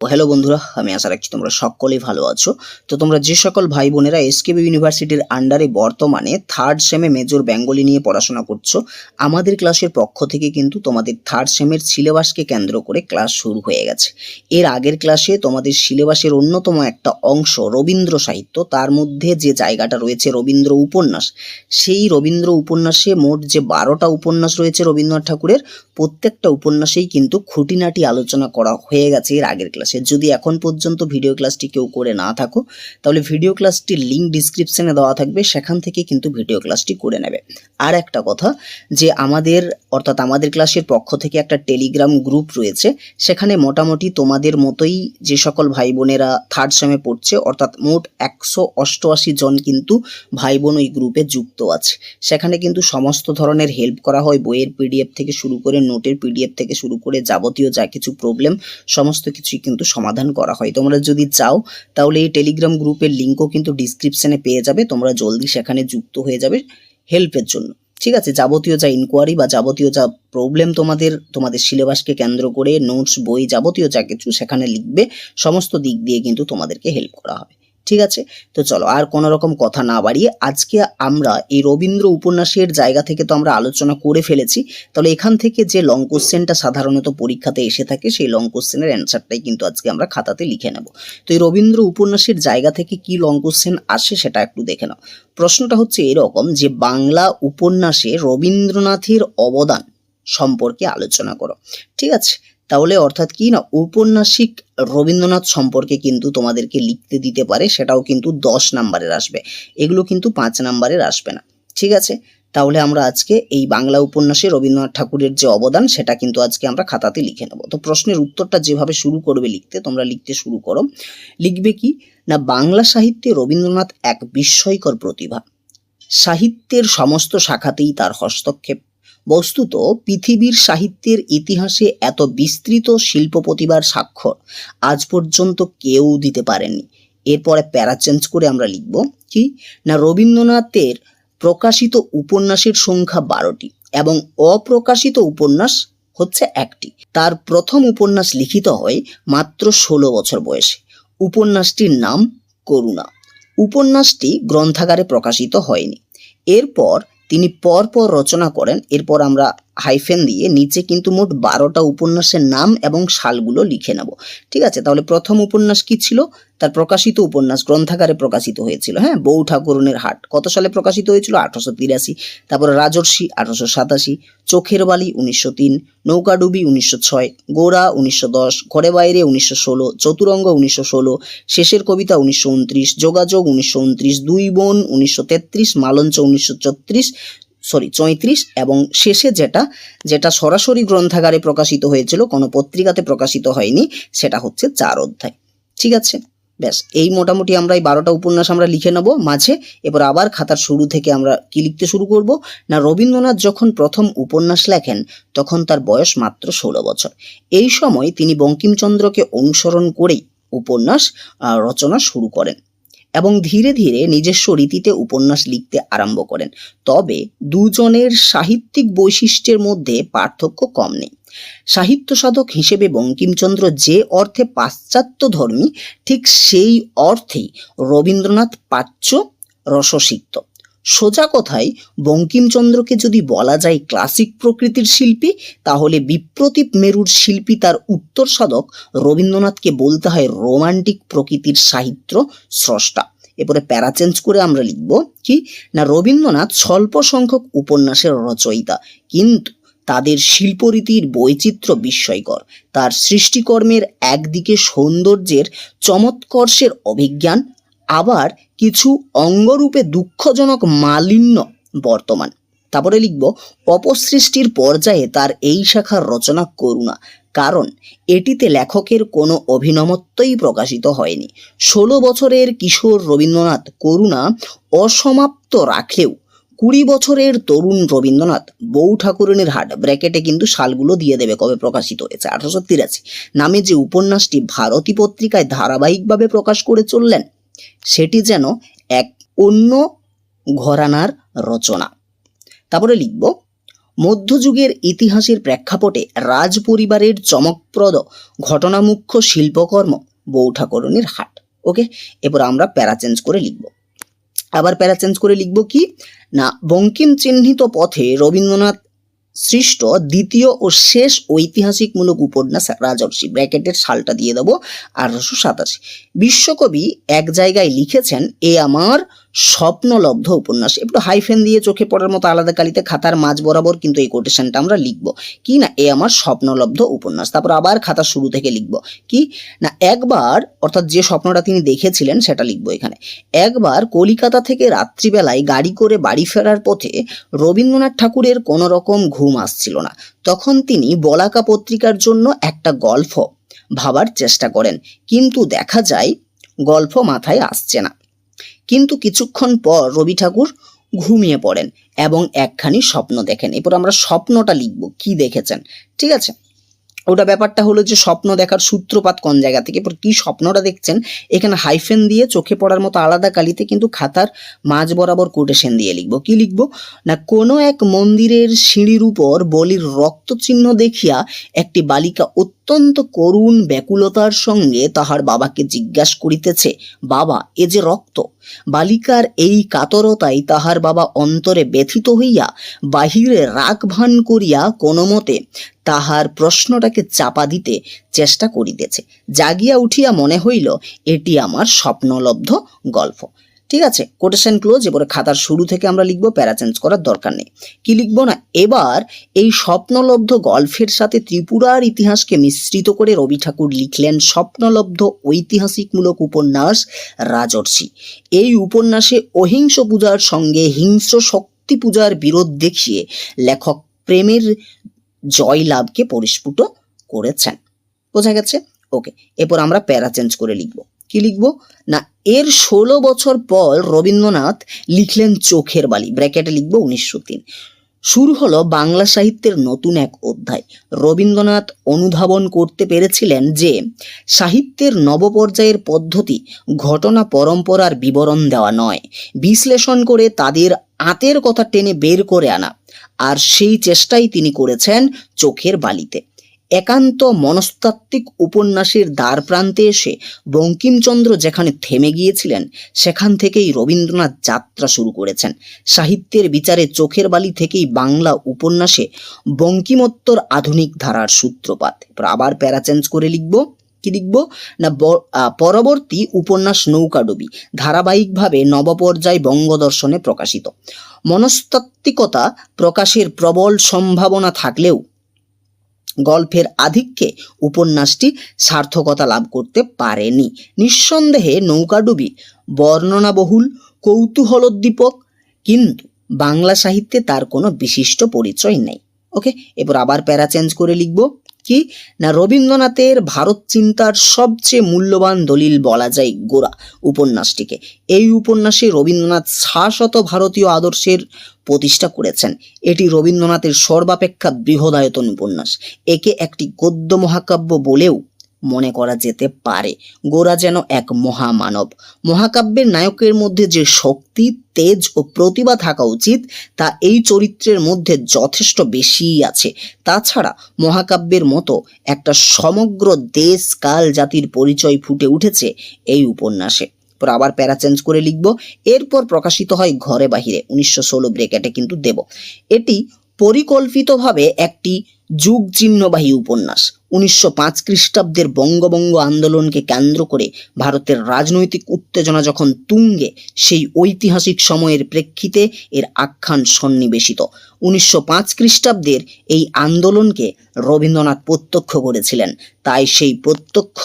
Hello বন্ধুরা, আমি আশা রাখছি তোমরা সকলেই ভালো আছো। তো তোমরা যে সকল ভাই বোনেরা এসকেবি ইউনিভার্সিটির আন্ডারে বর্তমানে থার্ড সেমে মেজর বেঙ্গলি নিয়ে পড়াশোনা করছ, আমাদের ক্লাসের পক্ষ থেকে কিন্তু তোমাদের থার্ড সেমের সিলেবাসকে কেন্দ্র করে ক্লাস শুরু হয়ে গেছে। এর আগের ক্লাসে তোমাদের সিলেবাসের অন্যতম একটা অংশ রবীন্দ্র সাহিত্য, তার মধ্যে যে জায়গাটা রয়েছে রবীন্দ্র উপন্যাস, সেই রবীন্দ্র উপন্যাসে মোট যে বারোটা উপন্যাস রয়েছে রবীন্দ্রনাথ ঠাকুরের, প্রত্যেকটা উপন্যাসেই কিন্তু খুঁটিনাটি আলোচনা করা হয়ে গেছে এর আগের ক্লাসে যদি এখন পর্যন্ত ভিডিও ক্লাসটি কেউ করে না থাকো, তাহলে ভিডিও ক্লাসটির লিঙ্ক ডিসক্রিপশনে দেওয়া থাকবে, সেখান থেকে কিন্তু ভিডিও ক্লাসটি করে নেবে। আর একটা কথা, যে আমাদের, অর্থাৎ আমাদের ক্লাসের পক্ষ থেকে একটা টেলিগ্রাম গ্রুপ রয়েছে, সেখানে মোটামুটি তোমাদের মতোই যে সকল ভাই বোনেরা থার্ড সেমে পড়ছে, অর্থাৎ মোট একশো অষ্টআশি জন কিন্তু ভাই বোন ওই গ্রুপে যুক্ত আছে। সেখানে কিন্তু সমস্ত ধরনের হেল্প করা হয়, বইয়ের পিডিএফ থেকে শুরু করে নোটের পিডিএফ থেকে শুরু করে যাবতীয় যা কিছু প্রবলেম সমস্ত কিছুই কিন্তু সমাধান করা হয়। তোমরা যদি চাও, তাহলে এই টেলিগ্রাম গ্রুপের লিঙ্কও কিন্তু ডিসক্রিপশানে পেয়ে যাবে। তোমরা জলদি সেখানে যুক্ত হয়ে যাবে হেল্পের জন্য। ঠিক আছে? যাবতীয় যা ইনকোয়ারি বা যাবতীয় যা প্রবলেম তোমাদের তোমাদের সিলেবাসকে কেন্দ্র করে নোটস বই যাবতীয় যা কিছু সেখানে লিখবে, সমস্ত দিক দিয়ে কিন্তু তোমাদেরকে হেল্প করা হবে। ঠিক আছে? তো চলো, আর কোনো রকম কথা না বাড়িয়ে আজকে আমরা এই রবীন্দ্র উপন্যাসের জায়গা থেকে তো আমরা আলোচনা করে ফেলেছি। তাহলে এখান থেকে যে লং কোশ্চেনটা সাধারণত পরীক্ষাতে এসে থাকে, সেই লং কোশ্চেনের অ্যান্সারটাই কিন্তু আজকে আমরা খাতাতে লিখে নেব। তো এই রবীন্দ্র উপন্যাসের জায়গা থেকে কি লং কোশ্চেন আসে সেটা একটু দেখে নাও। প্রশ্নটা হচ্ছে এরকম যে, বাংলা উপন্যাসে রবীন্দ্রনাথের অবদান সম্পর্কে আলোচনা করো। ঠিক আছে? তাহলে অর্থাৎ কি না, ঔপন্যাসিক রবীন্দ্রনাথ সম্পর্কে কিন্তু তোমাদেরকে লিখতে দিতে পারে, সেটাও কিন্তু দশ নাম্বারের আসবে। এগুলো কিন্তু পাঁচ নাম্বারের আসবে না। ঠিক আছে? তাহলে আমরা আজকে এই বাংলা উপন্যাসে রবীন্দ্রনাথ ঠাকুরের যে অবদান, সেটা কিন্তু আজকে আমরা খাতাতে লিখে নেব। তো প্রশ্নের উত্তরটা যেভাবে শুরু করবে লিখতে, তোমরা লিখতে শুরু করো। লিখবে কি? না, বাংলা সাহিত্যে রবীন্দ্রনাথ এক বিস্ময়কর প্রতিভা। সাহিত্যের সমস্ত শাখাতেই তার হস্তক্ষেপ। বস্তুত পৃথিবীর সাহিত্যের ইতিহাসে এত বিস্তৃত শিল্প প্রতিভার স্বাক্ষর আজ পর্যন্ত কেউ দিতে পারেনি এরপরে প্যারা চেঞ্জ করে আমরা লিখব, কি? না রবীন্দ্রনাথের প্রকাশিত উপন্যাসের সংখ্যা বারোটি এবং অপ্রকাশিত উপন্যাস হচ্ছে একটি। তার প্রথম উপন্যাস লিখিত হয় মাত্র ষোলো বছর বয়সে। উপন্যাসটির নাম করুণা। উপন্যাসটি গ্রন্থাগারে প্রকাশিত হয়নি। এরপর তিনি পরপর রচনা করেন। এরপর আমরা হাইফেন দিয়ে নিচে কিন্তু মোট বারোটা উপন্যাসের নাম এবং সালগুলো লিখে নেব। ঠিক আছে? তাহলে প্রথম উপন্যাস কি ছিল? তার প্রকাশিত উপন্যাস গ্রন্থাগারে প্রকাশিত হয়েছিল হ্যাঁ? বউ ঠাকুরনের হাট। কত সালে প্রকাশিত হয়েছিল? আঠারোশো তিরাশি। তারপরে রাজর্ষি, আঠারোশো সাতাশি। চোখের বালি, উনিশশো তিন। নৌকাডুবি উনিশশো ছয়। গোড়া, উনিশশো দশ। ঘরে বাইরে, উনিশশো ষোলো। চতুরঙ্গ, উনিশশো ষোলো। শেষের কবিতা, উনিশশো উনত্রিশ। যোগাযোগ, উনিশশো উনত্রিশ। দুই বোন, উনিশশো তেত্রিশ। মালঞ্চ, উনিশশো ছত্রিশ। সরি চৈত্রিশ এবং শেষে যেটা যেটা সরাসরি গ্রন্থাগারে প্রকাশিত হয়েছিল, কোনো পত্রিকাতে প্রকাশিত হয়নি, সেটা হচ্ছে চার অধ্যায়। ঠিক আছে? ব্যাস, এই মোটামুটি আমরা এই বারোটা উপন্যাস আমরা লিখে নেব মাঝে, এবার আবার খাতার শুরু থেকে আমরা কি লিখতে শুরু করব? না, রবীন্দ্রনাথ যখন প্রথম উপন্যাস লেখেন, তখন তার বয়স মাত্র ষোলো বছর। এই সময় তিনি বঙ্কিমচন্দ্রকে অনুসরণ করেই উপন্যাস রচনা শুরু করেন। এবং ধীরে ধীরে নিজস্ব রীতিতে উপন্যাস লিখতে আরম্ভ করেন। তবে দুজনের সাহিত্যিক বৈশিষ্ট্যের মধ্যে পার্থক্য কম নেই। সাহিত্য সাধক হিসেবে বঙ্কিমচন্দ্র যে অর্থে পাশ্চাত্য ধর্মী, ঠিক সেই অর্থেই রবীন্দ্রনাথ পাচ্য রসসিক্ত। সোজা কথায় বঙ্কিমচন্দ্রকে যদি বলা যায় ক্লাসিক প্রকৃতির শিল্পী, তাহলে বিপ্রতীপ মেরুর শিল্পী তার উত্তর সাধক রবীন্দ্রনাথকে বলতে হয় রোমান্টিক প্রকৃতির সাহিত্য স্রষ্টা। এরপরে প্যারা চেঞ্জ করে আমরা লিখব কি, না রবীন্দ্রনাথ স্বল্প সংখ্যক উপন্যাসের রচয়িতা, কিন্তু তাদের শিল্পরীতির বৈচিত্র্য বিস্ময়কর। তার সৃষ্টিকর্মের একদিকে সৌন্দর্যের চমৎকর্ষের অভিজ্ঞান আবার কিছু অঙ্গরূপে দুঃখজনক মালিন্য বর্তমান। তারপরে লিখব, অপসৃষ্টির পর্যায়ে তার এই শাখার রচনা করুণা, কারণ এটিতে লেখকের কোনো অভিনমত্বই প্রকাশিত হয়নি। ষোলো বছরের কিশোর রবীন্দ্রনাথ করুণা অসমাপ্ত রাখলেও কুড়ি বছরের তরুণ রবীন্দ্রনাথ বউ ঠাকুরনের হাট ব্র্যাকেটে কিন্তু সালগুলো দিয়ে দেবে কবে প্রকাশিত হয়েছে? আঠারোশো তিরাশি। নামে যে উপন্যাসটি ভারতী পত্রিকায় ধারাবাহিকভাবে প্রকাশ করে চললেন সেটি যেন এক অন্য ঘরানার রচনা। তারপরে লিখব, মধ্যযুগের ইতিহাসের প্রেক্ষাপটে রাজ পরিবারের চমকপ্রদ ঘটনামুখ্য শিল্পকর্ম বৌঠাকরণীর হাট। ওকে? এবার আমরা প্যারা চেঞ্জ করে লিখব। আবার প্যারা চেঞ্জ করে লিখব কি? না, বঙ্কিম চিহ্নিত পথে রবীন্দ্রনাথ সৃষ্ট দ্বিতীয় ও শেষ ঐতিহাসিকমূলক উপন্যাস রাজর্ষি ব্র্যাকেটের সালটা দিয়ে দেবো, আঠারোশো সাতাশি। বিশ্বকবি এক জায়গায় লিখেছেন, এ আমার স্বপ্নলব্ধ উপন্যাস। একটু হাইফেন দিয়ে চোখে পড়ার মতো আলাদা কালিতে খাতার মাঝ বরাবর কিন্তু এই কোটেশনটা আমরা লিখব। কি না, এ আমার স্বপ্নলব্ধ উপন্যাস। তারপর আবার খাতা শুরু থেকে লিখব। কি না, একবার, অর্থাৎ যে স্বপ্নটা তিনি দেখেছিলেন সেটা লিখব এখানে। একবার কলিকাতা থেকে রাত্রিবেলায় গাড়ি করে বাড়ি ফেরার পথে রবীন্দ্রনাথ ঠাকুরের কোনো রকম ঘুম আসছিল না। তখন তিনি বলাকা পত্রিকার জন্য একটা গল্প ভাবার চেষ্টা করেন। কিন্তু দেখা যায়, গল্প মাথায় আসছে না। কিন্তু কিছুক্ষণ পর রবি ঠাকুর ঘুমিয়ে পড়েন এবং একখানি স্বপ্ন দেখেন। এরপর আমরা স্বপ্নটা লিখব, কি দেখেছেন? ঠিক আছে? ওটা ব্যাপারটা হলো যে স্বপ্ন দেখার সূত্রপাত কোন জায়গা থেকে? এরপর কি স্বপ্নটা দেখছেন? এখানে হাইফেন দিয়ে চোখে পড়ার মতো আলাদা কালিতে কিন্তু খাতার মাঝ বরাবর কোটেশন দিয়ে লিখব। কি লিখব? না, কোনো এক মন্দিরের সিঁড়ির উপর বলির রক্তচিহ্ন দেখিয়া একটি বালিকা অত্যন্ত করুণ ব্যাকুলতার সঙ্গে তাহার বাবাকে জিজ্ঞাসা করিতেছে, বাবা, এ যে রক্ত, বালিকার এই কাতরতাই তাহার বাবা অন্তরে ব্যথিত হইয়া বাহিরে রাগ ভান করিয়া কোনো মতে তাহার প্রশ্নটাকে চাপা দিতে চেষ্টা করিতেছে। জাগিয়া উঠিয়া মনে হইল, এটি আমার স্বপ্নলব্ধ গল্প। ঠিক আছে? কোটেশন ক্লোজ এবারে খাতার শুরু থেকে আমরা লিখব, প্যারা চেঞ্জ করার দরকার নেই। কি লিখব না? এবার এই স্বপ্নলব্ধ গল্পের সাথে ত্রিপুরার ইতিহাসকে মিশ্রিত করে রবি ঠাকুর লিখলেন স্বপ্নলব্ধ ঐতিহাসিকমূলক উপন্যাস রাজর্ষি। এই উপন্যাসে অহিংস পূজার সঙ্গে হিংস্র শক্তি পূজার বিরোধ দেখিয়ে লেখক প্রেমের জয়লাভকে পরিস্ফুট করেছেন। বোঝা গেছে? ওকে এরপর আমরা প্যারা চেঞ্জ করে লিখব। কি লিখব? না, এর ষোলো বছর পর রবীন্দ্রনাথ লিখলেন চোখের বালি, ব্র্যাকেটে লিখব উনিশশো তিন শুরু হলো বাংলা সাহিত্যের নতুন এক অধ্যায়। রবীন্দ্রনাথ অনুধাবন করতে পেরেছিলেন যে, সাহিত্যের নবপর্যায়ের পদ্ধতি ঘটনা পরম্পরার বিবরণ দেওয়া নয়। বিশ্লেষণ করে তাদের আতের কথা টেনে বের করে আনা। আর সেই চেষ্টাই তিনি করেছেন চোখের বালিতে। একান্ত মনস্তাত্ত্বিক উপন্যাসের দ্বার প্রান্তে এসে বঙ্কিমচন্দ্র যেখানে থেমে গিয়েছিলেন, সেখান থেকেই রবীন্দ্রনাথ যাত্রা শুরু করেছেন। সাহিত্যের বিচারে চোখের বালি থেকেই বাংলা উপন্যাসে বঙ্কিমোত্তর আধুনিক ধারার সূত্রপাত। আবার প্যারা চেঞ্জ করে লিখব। কি লিখব? না পরবর্তী উপন্যাস নৌকাডুবি ধারাবাহিকভাবে নবপর্যায় বঙ্গদর্শনে প্রকাশিত। মনস্তাত্ত্বিকতা প্রকাশের প্রবল সম্ভাবনা থাকলেও গল্পের আধিক্যে উপন্যাসটি সার্থকতা লাভ করতে পারেনি। নিঃসন্দেহে নৌকাডুবি বর্ণনাবহুল, কৌতূহলোদ্দীপক, কিন্তু বাংলা সাহিত্যে তার কোনো বিশিষ্ট পরিচয় নেই। ওকে, এবার আবার প্যারা চেঞ্জ করে লিখব। কি? না রবীন্দ্রনাথের ভারত চিন্তার সবচেয়ে মূল্যবান দলিল বলা যায় গোরা উপন্যাসটিকে। এই উপন্যাসে রবীন্দ্রনাথ শাশত ভারতীয় আদর্শের প্রতিষ্ঠা করেছেন। এটি রবীন্দ্রনাথের সর্বাপেক্ষা বৃহদায়তন উপন্যাস। একে একটি গদ্য মহাকাব্য বলেও মনে করা যেতে পারে। গোরা যেন এক মহামানব। মহাকাব্যের নায়কের মধ্যে যে শক্তি, তেজ ও প্রতিভা থাকা উচিত, তা এই চরিত্রের মধ্যে যথেষ্ট বেশিই আছে। তাছাড়া মহাকাব্যের মতো একটা সমগ্র দেশ কাল জাতির পরিচয় ফুটে উঠেছে এই উপন্যাসে। পর আবার প্যারা চেঞ্জ করে লিখব। এরপর প্রকাশিত হয় ঘরে বাহিরে, উনিশশো ষোলো ব্রেকেটে কিন্তু দেব। এটি পরিকল্পিতভাবে একটি যুগ চিহ্নবাহী উপন্যাস। উনিশশো পাঁচ খ্রিস্টাব্দের বঙ্গবঙ্গ আন্দোলনকে কেন্দ্র করে ভারতের রাজনৈতিক উত্তেজনা যখন তুঙ্গে, সেই ঐতিহাসিক সময়ের প্রেক্ষিতে এর আখ্যান সন্নিবেশিত। উনিশশো পাঁচ খ্রিস্টাব্দের এই আন্দোলনকে রবীন্দ্রনাথ প্রত্যক্ষ করেছিলেন। তাই সেই প্রত্যক্ষ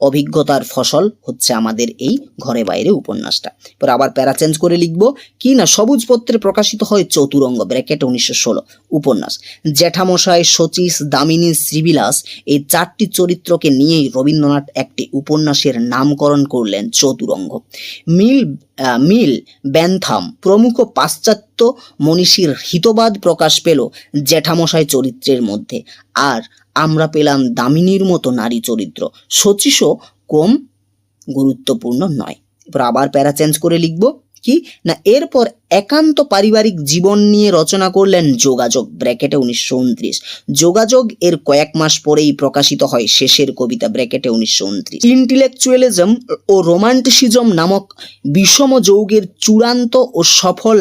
অভিজ্ঞতার ফসল হচ্ছে আমাদের এই ঘরে বাইরে উপন্যাসটা। এবার আবার প্যারা চেঞ্জ করে লিখব, কি না সবুজ পত্রে প্রকাশিত হয় চতুরঙ্গ ব্র্যাকেট উনিশশো ষোলো উপন্যাস। জ্যাঠামশাই শচীশ দামিনী শ্রীবিলাস এই চারটি চরিত্রকে নিয়েই রবীন্দ্রনাথ একটি উপন্যাসের নামকরণ করলেন চতুরঙ্গ। মিল মিল ব্যান্থাম প্রমুখ পাশ্চাত্য মনীষীর হিতবাদ প্রকাশ পেল জ্যাঠামশাই চরিত্রের মধ্যে। আর আমরা পেলাম দামিনীর মতো নারী চরিত্র। শচীশও কম গুরুত্বপূর্ণ নয়। এবার আবার প্যারা চেঞ্জ করে লিখব, কি? না, এরপর একান্ত পারিবারিক জীবন নিয়ে রচনা করলেন যোগাযোগ, ব্র্যাকেটে উনিশশো উনত্রিশ। যোগাযোগ এর কয়েক মাস পরেই প্রকাশিত হয় শেষের কবিতা, ব্র্যাকেটে উনিশশো উনত্রিশ। ইন্টেলেকচুয়ালিজম ও রোমান্টিসিজম নামক বিষম যৌগের চূড়ান্ত ও সফল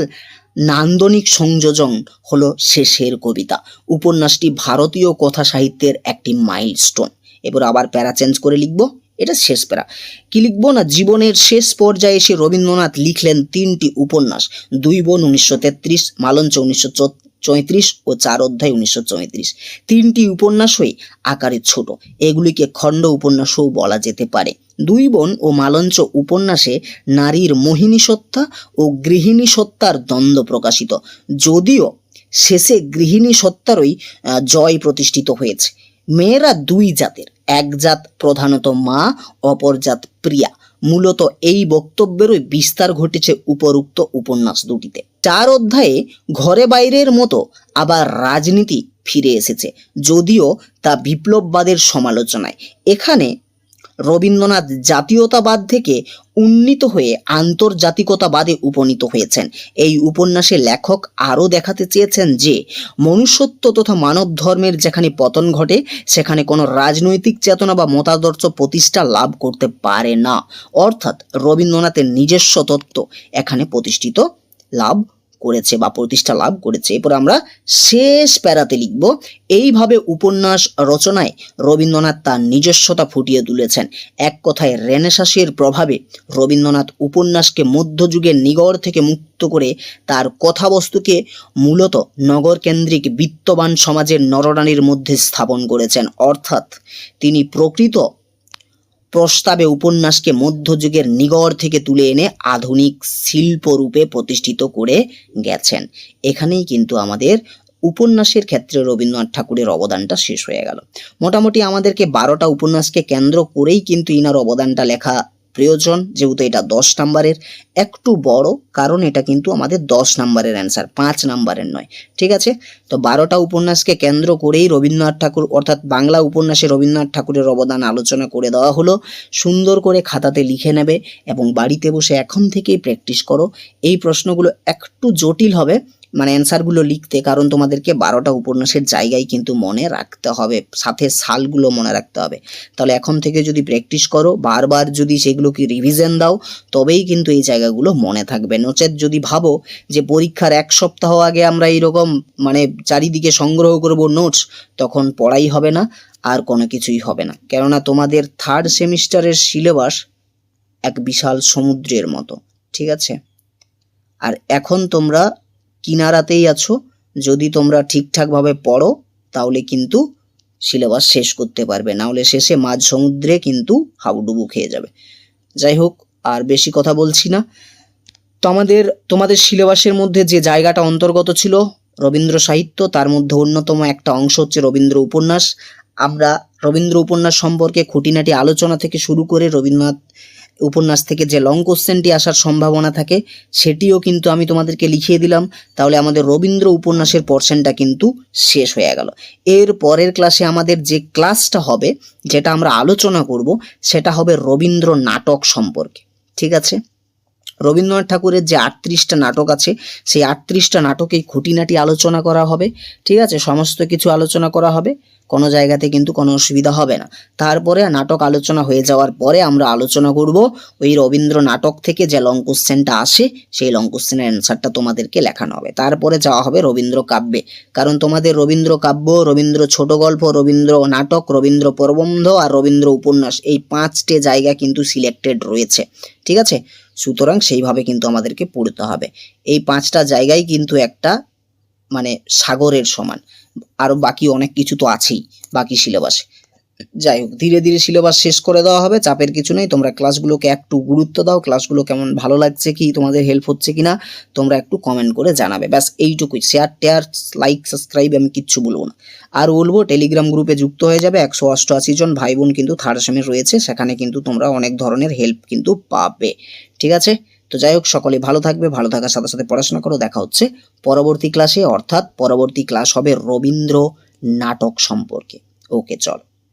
নান্দনিক সংযোজন হলো শেষের কবিতা। উপন্যাসটি ভারতীয় কথা সাহিত্যের একটি মাইলস্টোন। এবার আবার প্যারা চেঞ্জ করে লিখব। এটা শেষ প্যারা। কি লিখব না জীবনের শেষ পর্যায়ে এসে রবীন্দ্রনাথ লিখলেন তিনটি উপন্যাস। দুই বোন উনিশশো তেত্রিশ, মালঞ্চ উনিশশো চৌত্রিশ ও চার অধ্যায় উনিশশো চৌত্রিশ। তিনটি উপন্যাসই আকারে ছোট। এগুলিকে খণ্ড উপন্যাসও বলা যেতে পারে। দুই বোন ও মালঞ্চ উপন্যাসে নারীর মোহিনী সত্তা ও গৃহিণী সত্তার দ্বন্দ্ব প্রকাশিত। যদিও শেষে গৃহিণী সত্তারই জয় প্রতিষ্ঠিত হয়েছে। মেয়েরা দুই জাতের, এক জাত প্রধানত মা, অপর জাত প্রিয়া। মূলত এই বক্তব্যেরই বিস্তার ঘটেছে উপরুক্ত উপন্যাস দুটিতে। চার অধ্যায়ে ঘরে বাইরের মতো আবার রাজনীতি ফিরে এসেছে। যদিও তা বিপ্লববাদের সমালোচনায়। এখানে রবীন্দ্রনাথ জাতীয়তাবাদ থেকে উন্নীত হয়ে আন্তর্জাতিকতাবাদে উপনীত হয়েছেন। এই উপন্যাসে লেখক আরও দেখাতে চেয়েছেন যে, মনুষ্যত্ব তথা মানব ধর্মের যেখানে পতন ঘটে, সেখানে কোনো রাজনৈতিক চেতনা বা মতাদর্শ প্রতিষ্ঠা লাভ করতে পারে না। অর্থাৎ রবীন্দ্রনাথের নিজস্ব তত্ত্ব এখানে প্রতিষ্ঠিত, লাভ করেছে বা প্রতিষ্ঠা লাভ করেছে। এরপর আমরা শেষ প্যারাতে লিখব, এইভাবে উপন্যাস রচনায় রবীন্দ্রনাথ তার নিজস্বতা ফুটিয়ে তুলেছেন। এক কথায় রেনেসাসের প্রভাবে রবীন্দ্রনাথ উপন্যাসকে মধ্যযুগের নিগড় থেকে মুক্ত করে তার কথাবস্তুকে মূলত নগরকেন্দ্রিক বিত্তবান সমাজের নরনারীর মধ্যে স্থাপন করেছেন। অর্থাৎ তিনি প্রকৃত প্রস্তাবে উপন্যাসকে মধ্যযুগের নিগড় থেকে তুলে এনে আধুনিক শিল্পরূপে প্রতিষ্ঠিত করে গেছেন। এখানেই কিন্তু আমাদের উপন্যাসের ক্ষেত্রে রবীন্দ্রনাথ ঠাকুরের অবদানটা শেষ হয়ে গেল। মোটামুটি আমাদেরকে বারোটা উপন্যাসকে কেন্দ্র করেই কিন্তু ইনার অবদানটা লেখা প্রয়োজন, যেহেতু এটা দশ নাম্বারের, একটু বড়, কারণ এটা কিন্তু আমাদের দশ নাম্বারের অ্যান্সার পাঁচ নাম্বারের নয়, ঠিক আছে? তো বারোটা উপন্যাসকে কেন্দ্র করেই রবীন্দ্রনাথ ঠাকুর, অর্থাৎ বাংলা উপন্যাসে রবীন্দ্রনাথ ঠাকুরের অবদান আলোচনা করে দেওয়া হলো, সুন্দর করে খাতাতে লিখে নেবে এবং বাড়িতে বসে এখন থেকেই প্র্যাকটিস করো। এই প্রশ্নগুলো একটু জটিল হবে মানে অ্যান্সারগুলো লিখতে, কারণ তোমাদেরকে বারোটা উপন্যাসের জায়গায় কিন্তু মনে রাখতে হবে, সাথে সালগুলো মনে রাখতে হবে। তাহলে এখন থেকে যদি প্র্যাকটিস করো, বারবার যদি সেগুলোকে রিভিশন দাও, তবেই কিন্তু এই জায়গাগুলো মনে থাকবে। নচেত যদি ভাবো যে পরীক্ষার এক সপ্তাহ আগে আমরা এইরকম মানে চারিদিকে সংগ্রহ করব নোটস তখন পড়াই হবে না, আর কোনো কিছুই হবে না। কেননা তোমাদের থার্ড সেমিস্টারের সিলেবাস এক বিশাল সমুদ্রের মতো, ঠিক আছে? আর এখন তোমরা কিনারাতেই আছো। যদি তোমরা ঠিকঠাকভাবে পড়ো, তাহলে কিন্তু সিলেবাস শেষ করতে পারবে। না হলে শেষে মাঝ সমুদ্রে কিন্তু হাবুডুবু খেয়ে যাবে। যাই হোক, আর বেশি কথা বলছি না। তো আমাদের, তোমাদের সিলেবাসের মধ্যে যে জায়গাটা অন্তর্গত ছিল, রবীন্দ্র সাহিত্য, তার মধ্যে অন্যতম একটা অংশ হচ্ছে রবীন্দ্র উপন্যাস। আমরা রবীন্দ্র উপন্যাস সম্পর্কে খুঁটিনাটি আলোচনা থেকে শুরু করে রবীন্দ্রনাথ উপন্যাস থেকে যে লং কোশ্চেনটি আসার সম্ভাবনা থাকে, সেটিও কিন্তু আমি তোমাদেরকে লিখিয়ে দিলাম। তাহলে আমাদের রবীন্দ্র উপন্যাসের পোর্শনটা কিন্তু শেষ হয়ে গেল। এর পরের ক্লাসে আমাদের যে ক্লাসটা হবে, যেটা আমরা আলোচনা করব, সেটা হবে রবীন্দ্র নাটক সম্পর্কে। ঠিক আছে? রবীন্দ্রনাথ ঠাকুরের যে আটত্রিশটা নাটক আছে, সেই আটত্রিশটা নাটকেই খুঁটিনাটি আলোচনা করা হবে। ঠিক আছে? সমস্ত কিছু আলোচনা করা হবে। কোনো জায়গাতে কিন্তু কোনো অসুবিধা হবে না। তারপরে নাটক আলোচনা হয়ে যাওয়ার পরে আমরা আলোচনা করব ওই রবীন্দ্র নাটক থেকে যে লং কোশ্চেনটা আসে, সেই লং কোশ্চেনের অ্যান্সারটা তোমাদেরকে লেখানো হবে। তারপরে যাওয়া হবে রবীন্দ্র কাব্যে। কারণ তোমাদের রবীন্দ্র কাব্য, রবীন্দ্র ছোট গল্প, রবীন্দ্র নাটক, রবীন্দ্র প্রবন্ধ আর রবীন্দ্র উপন্যাস এই পাঁচটে জায়গা কিন্তু সিলেক্টেড রয়েছে। ঠিক আছে? সুতরাং সেইভাবে কিন্তু আমাদেরকে পড়তে হবে। এই পাঁচটা জায়গায় কিন্তু একটা মানে সাগরের সমান। আরও বাকি অনেক কিছু তো আছেই, বাকি সিলেবাসে যাই হোক, ধীরে ধীরে সিলেবাস শেষ করে দেওয়া হবে, চাপের কিছু নেই। তোমরা ক্লাসগুলোকে একটু গুরুত্ব দাও ক্লাসগুলো কেমন ভালো লাগছে কি, তোমাদের হেল্প হচ্ছে কি না তোমরা একটু কমেন্ট করে জানাবে। ব্যাস, এইটুকুই। শেয়ার টেয়ার লাইক সাবস্ক্রাইব আমি কিচ্ছু বলব না। আর বলব টেলিগ্রাম গ্রুপে যুক্ত হয়ে যাবে একশো অষ্টআশি জন ভাই বোন কিন্তু থার্ড সেমে রয়েছে, সেখানে কিন্তু তোমরা অনেক ধরনের হেল্প কিন্তু পাবে। ঠিক আছে? তো যাই হোক, সকলে ভালো থাকবে, ভালো থাকার সাথে সাথে পড়াশোনা করো। দেখা হচ্ছে পরবর্তী ক্লাসে অর্থাৎ পরবর্তী ক্লাস হবে রবীন্দ্র নাটক সম্পর্কে। ওকে চলো।